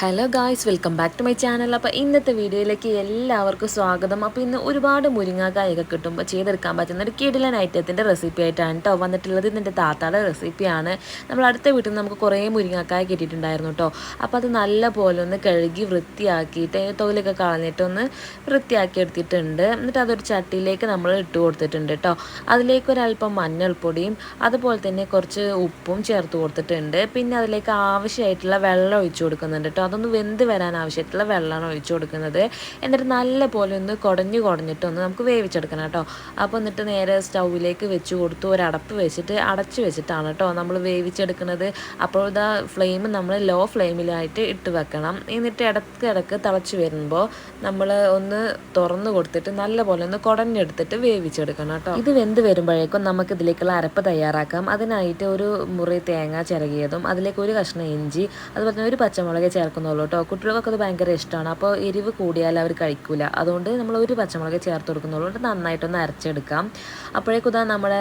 Hello guys welcome back to my channel അപ്പോൾ ഇന്നത്തെ വീഡിയോയിലേക്ക് എല്ലാവർക്കും സ്വാഗതം. അപ്പോൾ ഇന്ന് ഒരുപാട് മുരിങ്ങാക്കായൊക്കെ കിട്ടുമ്പോൾ ചെയ്തെടുക്കാൻ പറ്റുന്ന ഒരു കിടിലൻ ഐറ്റത്തിന്റെ റെസിപ്പി ആയിട്ടാണ് കേട്ടോ വന്നിട്ടുള്ളത്. ഇതിന്റെ താത്താടെ റെസിപ്പിയാണ് നമ്മൾ അടുത്ത വീട്ടിൽ നിന്ന് നമുക്ക് കുറേ മുരിങ്ങാക്കായ കിട്ടിയിട്ടുണ്ടായിരുന്നു കേട്ടോ അപ്പോൾ അത് നല്ല പോലെ ഒന്ന് കഴുകി വൃത്തിയാക്കിയിട്ട് തൊഴിലൊക്കെ കളഞ്ഞിട്ട് ഒന്ന് വൃത്തിയാക്കി എടുത്തിട്ടുണ്ട്. എന്നിട്ട് അതൊരു ചട്ടിയിലേക്ക് നമ്മൾ ഇട്ട് കൊടുത്തിട്ടുണ്ട് കേട്ടോ അതിലേക്ക് ഒരല്പം മഞ്ഞൾപ്പൊടിയും അതുപോലെ തന്നെ കുറച്ച് ഉപ്പും ചേർത്ത് കൊടുത്തിട്ടുണ്ട്. പിന്നെ അതിലേക്ക് ആവശ്യമായിട്ടുള്ള വെള്ളം ഒഴിച്ചു കൊടുക്കുന്നുണ്ട് കേട്ടോ അതൊന്ന് വെന്ത് വരാൻ ആവശ്യമായിട്ടുള്ള വെള്ളമാണ് ഒഴിച്ചു കൊടുക്കുന്നത്. എന്നിട്ട് നല്ല പോലെ ഒന്ന് കുടഞ്ഞു കുടഞ്ഞിട്ടൊന്ന് നമുക്ക് വേവിച്ചെടുക്കണം കേട്ടോ. അപ്പോൾ എന്നിട്ട് നേരെ സ്റ്റൗവിലേക്ക് വെച്ച് കൊടുത്തു ഒരു അടപ്പ് വെച്ചിട്ട് അടച്ച് വെച്ചിട്ടാണ് കേട്ടോ നമ്മൾ വേവിച്ചെടുക്കുന്നത്. അപ്പോൾ ഇതാ ഫ്ലെയിം നമ്മൾ ലോ ഫ്ലെയിമിലായിട്ട് ഇട്ട് വെക്കണം. എന്നിട്ട് ഇടയ്ക്ക് ഇടയ്ക്ക് തിളച്ച് വരുമ്പോൾ നമ്മൾ ഒന്ന് തുറന്ന് കൊടുത്തിട്ട് നല്ല പോലെ ഒന്ന് കുടഞ്ഞെടുത്തിട്ട് വേവിച്ചെടുക്കണം കേട്ടോ. ഇത് വെന്ത് വരുമ്പോഴേക്കും നമുക്ക് ഇതിലേക്കുള്ള അരപ്പ് തയ്യാറാക്കാം. അതിനായിട്ട് ഒരു മുറി തേങ്ങ ചിരകിയതും അതിലേക്ക് ഒരു കഷ്ണം ഇഞ്ചി അതുപോലെ തന്നെ ഒരു പച്ചമുളക് ചേർക്കും. ചേർക്കുന്നുള്ളൂ കേട്ടോ. കുട്ടികൾക്കൊക്കെ അത് ഭയങ്കര ഇഷ്ടമാണ്. അപ്പോൾ എരിവ് കൂടിയാൽ അവർ കഴിക്കില്ല അതുകൊണ്ട് നമ്മൾ ഒരു പച്ചമുളക് ചേർത്ത് കൊടുക്കുന്നുള്ളൂ. നന്നായിട്ടൊന്ന് അരച്ചെടുക്കാം. അപ്പോഴേക്കും ഇതാ നമ്മുടെ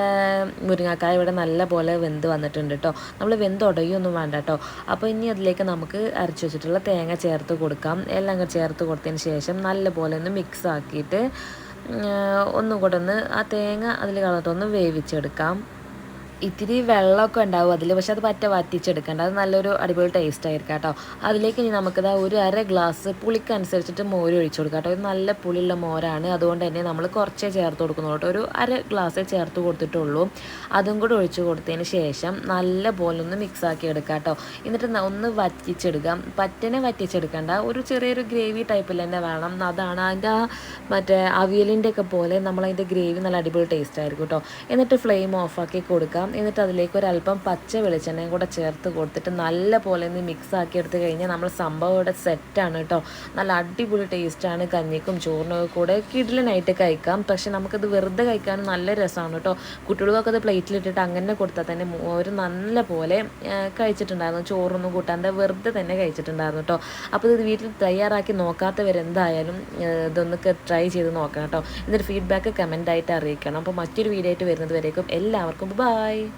മുരിങ്ങാക്കായ ഇവിടെ നല്ല പോലെ വെന്ത് വന്നിട്ടുണ്ട് കേട്ടോ. നമ്മൾ വെന്ത് ഉടയൊന്നും വേണ്ട കേട്ടോ. അപ്പോൾ ഇനി അതിലേക്ക് നമുക്ക് അരച്ച് വെച്ചിട്ടുള്ള തേങ്ങ ചേർത്ത് കൊടുക്കാം. എല്ലാം ചേർത്ത് കൊടുത്തതിന് ശേഷം നല്ല പോലെ ഒന്ന് മിക്സ് ആക്കിയിട്ട് ഒന്നും കൂടെ ഒന്ന് ആ തേങ്ങ അതിൽ കളഞ്ഞിട്ടൊന്ന് വേവിച്ചെടുക്കാം. ഇത്തിരി വെള്ളമൊക്കെ ഉണ്ടാവും അതിൽ പക്ഷെ അത് പറ്റ വറ്റിച്ചെടുക്കേണ്ട. അത് നല്ലൊരു അടിപൊളി ടേസ്റ്റ് ആയിരിക്കും കേട്ടോ. അതിലേക്ക് ഇനി നമുക്കത് ഒരു അര ഗ്ലാസ് പുളിക്കനുസരിച്ചിട്ട് മോര് ഒഴിച്ചു കൊടുക്കാം കേട്ടോ. നല്ല പുളിയുള്ള മോരാണ്. അതുകൊണ്ട് തന്നെ നമ്മൾ കുറച്ചേ ചേർത്ത് കൊടുക്കുന്നുള്ളൂ ഒരു അര ഗ്ലാസ്സേ ചേർത്ത് കൊടുത്തിട്ടുള്ളൂ. അതും കൂടെ ഒഴിച്ചു കൊടുത്തതിന് ശേഷം നല്ല പോലെ ഒന്ന് മിക്സ് ആക്കി എടുക്കാം കേട്ടോ. എന്നിട്ട് ഒന്ന് വറ്റിച്ചെടുക്കാം പറ്റനെ വറ്റിച്ചെടുക്കേണ്ട. ഒരു ചെറിയൊരു ഗ്രേവി ടൈപ്പിൽ തന്നെ വേണം. അതാണ് അതിന്റെ ആ മറ്റേ അവിയലിന്റെ ഒക്കെ പോലെ നമ്മളതിന്റെ ഗ്രേവി നല്ല അടിപൊളി ടേസ്റ്റ് ആയിരിക്കും കേട്ടോ. എന്നിട്ട് ഫ്ലെയിം ഓഫാക്കി കൊടുക്കാം. കൊടുക്കാം എന്നിട്ട് അതിലേക്ക് ഒരല്പം പച്ച വെളിച്ചെണ്ണയും കൂടെ ചേർത്ത് കൊടുത്തിട്ട് നല്ല പോലെ ഒന്ന് മിക്സ് ആക്കി എടുത്ത് കഴിഞ്ഞാൽ നമ്മൾ സംഭവം ഇവിടെ സെറ്റാണ് കേട്ടോ നല്ല അടിപൊളി ടേസ്റ്റാണ് കഞ്ഞിക്കും ചോറിനൊക്കെ കൂടെ കിടിലനായിട്ട് കഴിക്കാം. പക്ഷെ നമുക്കത് വെറുതെ കഴിക്കാനും നല്ല രസമാണ് കേട്ടോ കുട്ടികൾക്കൊക്കെ അത് പ്ലേറ്റിലിട്ടിട്ട് അങ്ങനെ കൊടുത്താൽ തന്നെ ഒരു നല്ല പോലെ കഴിച്ചിട്ടുണ്ടായിരുന്നു. ചോറൊന്നും കൂട്ടാണ്ട് വെറുതെ തന്നെ കഴിച്ചിട്ടുണ്ടായിരുന്നു കേട്ടോ അപ്പോൾ ഇത് വീട്ടിൽ തയ്യാറാക്കി നോക്കാത്തവരെന്തായാലും ഇതൊന്ന് ട്രൈ ചെയ്ത് നോക്കണം കേട്ടോ എന്നിട്ട് ഫീഡ്ബാക്ക് കമന്റ് ആയിട്ട് അറിയിക്കണം. അപ്പോൾ മറ്റൊരു വീഡിയോ ആയിട്ട് വരുന്നത് വരേക്കും. എല്ലാവർക്കും ബൈ Bye!